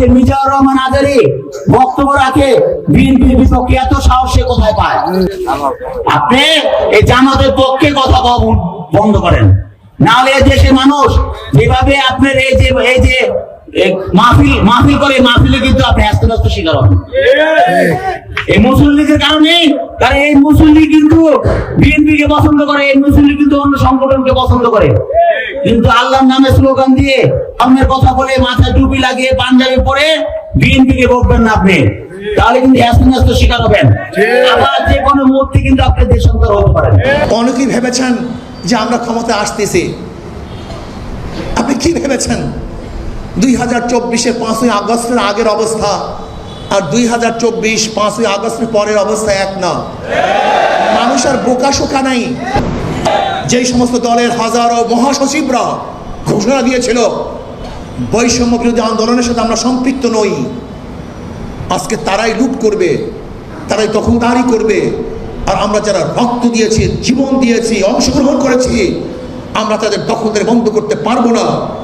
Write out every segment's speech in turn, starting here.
যে মিজাউর রহমান আজারি বক্তব্য রাখে, বিএনপির বিপক্ষে এত সাহস সে কোথায় পায়? আপনি এই জামাতের পক্ষে কথা বন্ধ করেন। নাহলে হলে দেশের মানুষ যেভাবে আপনার এই যে এই যে মাহফিল মাহফিল করে মাহফিলে কিন্তু আপনি শিকার হবেন। এই কারণে এই কিন্তু পছন্দ করে, এই কিন্তু অন্য সংগঠনকে পছন্দ করে। কিন্তু আল্লাহর নামে স্লোগান দিয়ে অন্যের কথা বলে মাথায় টুপি লাগিয়ে পাঞ্জাবি পরে বিএনপি কে বলবেন না আপনি। তাহলে কিন্তু শিকার হবেন। আবার যে কোনো মুহূর্তে কিন্তু আপনি দেশান্তর হতে পারেন। অনেকেই ভেবেছেন যে আমরা ক্ষমতা আসতেছি। আপনি কি ভেবেছেন? দুই হাজার চব্বিশের পাঁচই আগস্টের আগের অবস্থা আর দুই হাজার চব্বিশ পাঁচই আগস্টের পরের অবস্থা এক না। মানুষ আর বোকা শোকা নাই। যেই সমস্ত দলের হাজারো মহাসচিবরা ঘোষণা দিয়েছিল, বৈষম্য বিরোধী আন্দোলনের সাথে আমরা সম্পৃক্ত নই। আজকে তারাই লুট করবে, তারাই তখন দখলদারি করবে। আর আমরা যারা রক্ত দিয়েছি, জীবন দিয়েছি, অংশগ্রহণ করেছি, আমরা তাদের দখলদের বন্ধ করতে পারব না।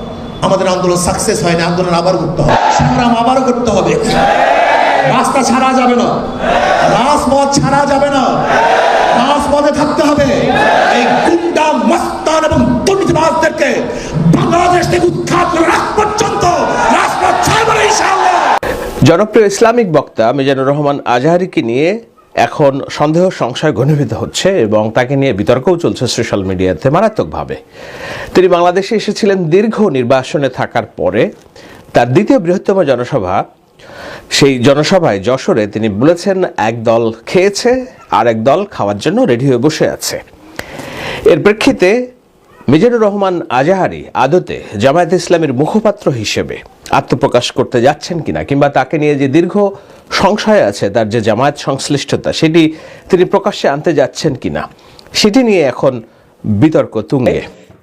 আমাদের আন্দোলন সাকসেস হয়নি, আন্দোলন আবার করতে হবে। সংগ্রাম আবারও করতে হবে। রাস্তা ছাড়া যাবে না। রাজপথ ছাড়া যাবে না। রাজপথে থাকতে হবে। এই গুন্ডা, মস্তান এবং দুর্নীতিবাজদেরকে বাংলাদেশ থেকে উৎখাত রাখ পর্যন্ত রাজপথ ছাড়বে না জনপ্রিয় ইসলামিক বক্তা মিজানুর রহমান আজহারিকে নিয়ে এখন সন্দেহ সংশয় ঘনীভূত হচ্ছে এবং তাকে নিয়ে বিতর্কও চলছে সোশ্যাল মিডিয়াতে মারাত্মকভাবে। তিনি বাংলাদেশে এসেছিলেন দীর্ঘ নির্বাসনে থাকার পরে তার দ্বিতীয় বৃহত্তম জনসভা। সেই জনসভায় যশোরে তিনি বলেছেন, এক দল খেয়েছে আর এক দল খাওয়ার জন্য রেডি হয়ে বসে আছে। এর প্রেক্ষিতে মিজানুর রহমান আজাহারি আদতে জামায়াত ইসলামের মুখপাত্র হিসেবে আত্মপ্রকাশ করতে যাচ্ছেন কিনা কিংবা তাকে নিয়ে যে দীর্ঘ সংশয় আছে তার যে জামায়াত সংশ্লিষ্টতা, সেটি তিনি প্রকাশ্যে আনতে যাচ্ছেন কিনা, সেটি নিয়ে এখন বিতর্ক তুঙ্গে।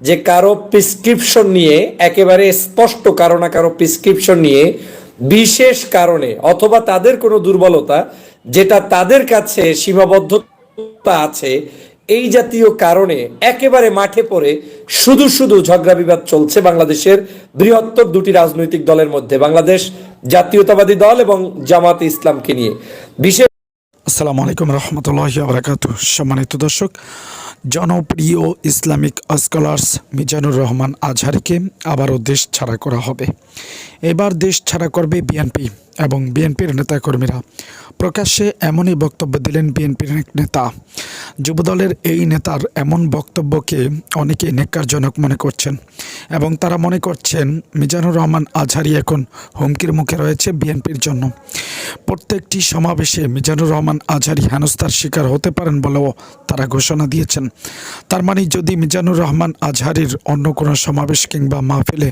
যে কারও প্রেসক্রিপশন নিয়ে, একেবারে স্পষ্ট কারও না কারও প্রেসক্রিপশন নিয়ে, বিশেষ কারণে অথবা তাদের কোনো দুর্বলতা, যেটা তাদের কাছে সীমাবদ্ধতা আছে, এই জাতীয় কারণে একেবারে মাঠে পড়ে শুধু শুধু ঝগড়া বিবাদ চলছে বাংলাদেশের বৃহত্তর দুটি রাজনৈতিক দলের মধ্যে, বাংলাদেশ জাতীয়তাবাদী দল এবং জামাত ইসলামকে নিয়ে। বিশেষ আসসালামু আলাইকুম রহমতুল্লাহ আবরাকাত সম্মানিত দর্শক, জনপ্রিয় ইসলামিক স্কলার্স মিজানুর রহমান আজহারকে আবারও দেশ ছাড়া করা হবে। এবার দেশ ছাড়া করবে বিএনপি এবং বিএনপির নেতাকর্মীরা। প্রকাশ্যে এমনই বক্তব্য দিলেন বিএনপির নেতা। যুবদলের এই নেতার এমন বক্তব্যকে অনেকেই নেককারজনক মনে করছেন এবং তারা মনে করছেন মিজানুর রহমান আজহারি এখন হুমকির মুখে রয়েছে বিএনপির জন্য। প্রত্যেকটি সমাবেশে মিজানুর রহমান আজহারি হেনস্থার শিকার হতে পারেন বলেও তারা ঘোষণা দিয়েছেন। তার মানে যদি মিজানুর রহমান আজহারির অন্য কোনো সমাবেশ কিংবা মাহফিলে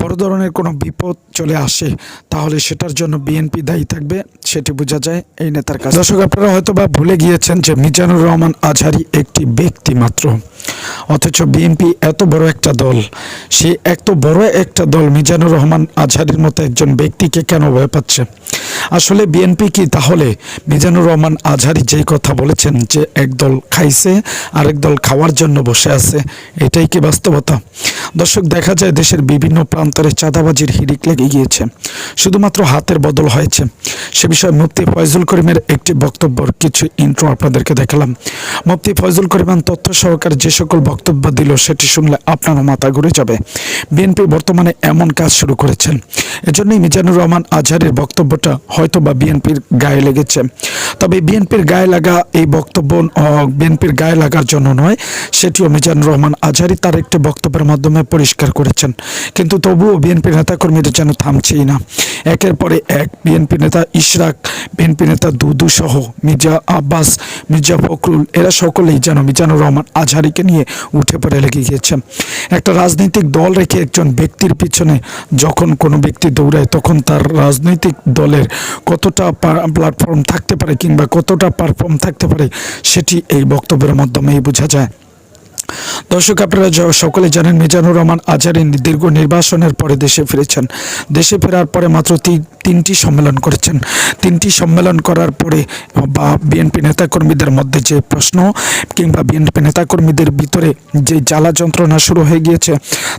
বড় ধরনের কোনো বিপদ চলে আসে, তাহলে সেটার জন্য বিএনপি দায়ী থাকবে সেটি বোঝা যায় এই নেতার কাছে। দর্শক, আপনারা হয়তো বা ভুলে গিয়েছেন যে মিজানুর রহমান আজহারি একটি ব্যক্তি মাত্র। অথচ বিএনপি এত বড় একটা দল, সে এত বড় একটা দল মিজানুর রহমান আজহারির মতো একজন ব্যক্তিকে কেন ভয় পাচ্ছে? আসলে বিএনপি কি তাহলে মিজানুর রহমান আজহারি যেই কথা বলেছেন যে একদল খাইছে, আরেক দল খাওয়ার জন্য বসে আছে, এটাই কি বাস্তবতা? দর্শক, দেখা যায় দেশের বিভিন্ন প্রান্তরে চাঁদাবাজির হিড়িক লেগে গিয়েছে। শুধুমাত্র হাতের বদল হয়েছে। সে বিষয়ে মুফতি ফয়জুল করিমের একটি বক্তব্যর কিছু ইন্ট্রো আপনাদেরকে দেখালাম। মুফতি ফয়জুল করিমান তথ্য সহকারে যে সকল বক্তব্য দিল, সেটি শুনলে আপনারও মাথা ঘুরে যাবে। বিএনপি বর্তমানে এমন কাজ শুরু করেছেন এজন্যই মিজানুর রহমান আজহারের বক্তব্যটা হয়তো বা বিএনপির গায়ে লেগেছে। তবে বিএনপির গায়ে লাগা এই বক্তব্য বিএনপির গায়ে লাগার জন্য নয়, সেটিও মিজানুর রহমান আজহারি তার একটি বক্তব্যের মাধ্যমে পরিষ্কার করেছেন। কিন্তু তবুও বিএনপি নেতাকর্মীদের যেন থামছেই না। একের পরে এক বিএনপি নেতা ইশরাক, বিএনপি নেতা দুদু সহ মির্জা আব্বাস, মির্জা ফখরুল, এরা সকলেই যেন মিজানুর রহমান আজহারিকে নিয়ে উঠে পড়ে লেগে গিয়েছে একটা রাজনৈতিক দল রেখে একজন ব্যক্তির পিছনে যখন কোনো ব্যক্তি দৌড়ায়, তখন তার রাজনৈতিক দলের কতটা প্ল্যাটফর্ম থাকতে পারে কিংবা কতটা পারফর্ম থাকতে পারে, সেটি এই বক্তব্যের মাধ্যমেই বোঝা যায়। দর্শক, আপনারা সকলে জানেন, মিজানুর রহমান আজারি দীর্ঘ নির্বাসনের পরে দেশে ফিরেছেন। দেশে ফেরার পরে মাত্র তিন তিন তিনটি সম্মেলন করেছেন। তিনটি সম্মেলন করার পরে বা বিএনপি নেতাকর্মীদের মধ্যে যে প্রশ্ন কিংবা বিএনপি নেতাকর্মীদের ভিতরে যে জ্বালা যন্ত্রণা শুরু হয়ে গিয়েছে,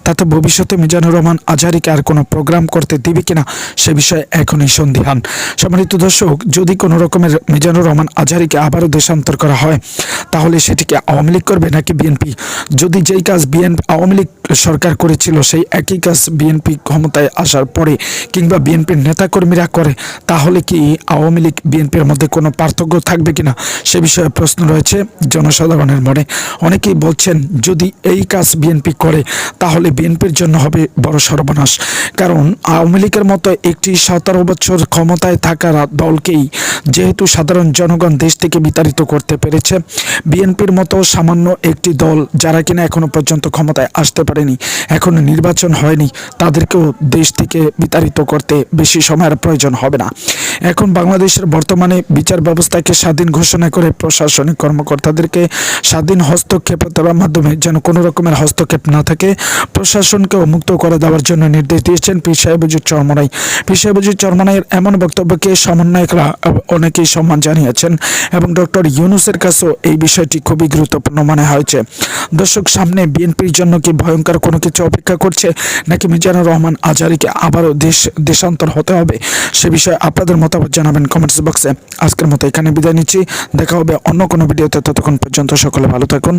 তাতে ভবিষ্যতে মিজানুর রহমান আজহারিকে আর কোনো প্রোগ্রাম করতে দিবে কিনা, সে বিষয়ে এখনই সন্দিহান। সম্মানিত দর্শক, যদি কোনো রকমের মিজানুর রহমান আজহারিকে আবারও দেশান্তর করা হয়, তাহলে সেটিকে আওয়ামী লীগ করবে নাকি বিএনপি? যদি যেই কাজ বিএনপি আওয়ামী লীগ সরকার করেছিল, সেই একই কাজ বিএনপি ক্ষমতায় আসার পরে কিংবা বিএনপির নেতাকর্মীরা করে, তাহলে কি আওয়ামী লীগ বিএনপির মধ্যে কোনো পার্থক্য থাকবে কিনা? সে বিষয়ে প্রশ্ন রয়েছে জনসাধারণের মনে। অনেকেই বলছেন, যদি এই কাজ বিএনপি করে, তাহলে বিএনপির জন্য হবে বড় সর্বনাশ। কারণ আওয়ামী লীগের মতো একটি সতেরো বছর ক্ষমতায় থাকার দলকেই যেহেতু সাধারণ জনগণ দেশ থেকে বিতাড়িত করতে পেরেছে, বিএনপির মতো সামান্য একটি দল যারা কিনা এখনও পর্যন্ত ক্ষমতায় আসতে পারেনি, এখনও নির্বাচন হয়নি, তাদেরকেও দেশ থেকে বিতাড়িত করতে বেশি সময়ের প্রয়োজন হবে না। এখন বাংলাদেশের বর্তমানে বিচার ব্যবস্থাকে স্বাধীন ঘোষণা করে প্রশাসনিক কর্মকর্তাদেরকে স্বাধীন হস্তক্ষেপ দেওয়ার মাধ্যমে যেন কোনো রকমের হস্তক্ষেপ না থাকে, প্রশাসনকেও মুক্ত করে দেওয়ার জন্য নির্দেশ দিয়েছেন পি সাহেবুজুর চরমনাই। পি সাহেবুজুর চরমনাইয়ের এমন বক্তব্যকে সমন্বয়করা অনেকেই সম্মান জানিয়েছেন এবং ডক্টর ইউনুসের কাছেও এই বিষয়টি খুবই গুরুত্বপূর্ণ মনে হয়েছে। দর্শক, সামনে বিএনপির জন্য কি ভয়ঙ্কর কোনো কিছু অপেক্ষা করছে? নাকি মিজানুর রহমান আজারিকে আবারও দেশ, দেশান্তর হতে হবে? সে বিষয়ে আপনাদের মতামত জানাবেন কমেন্টস বক্সে। আজকের মতো এখানে বিদায় নিচ্ছি। দেখা হবে অন্য কোনো ভিডিওতে। ততক্ষণ পর্যন্ত সকলে ভালো থাকুন।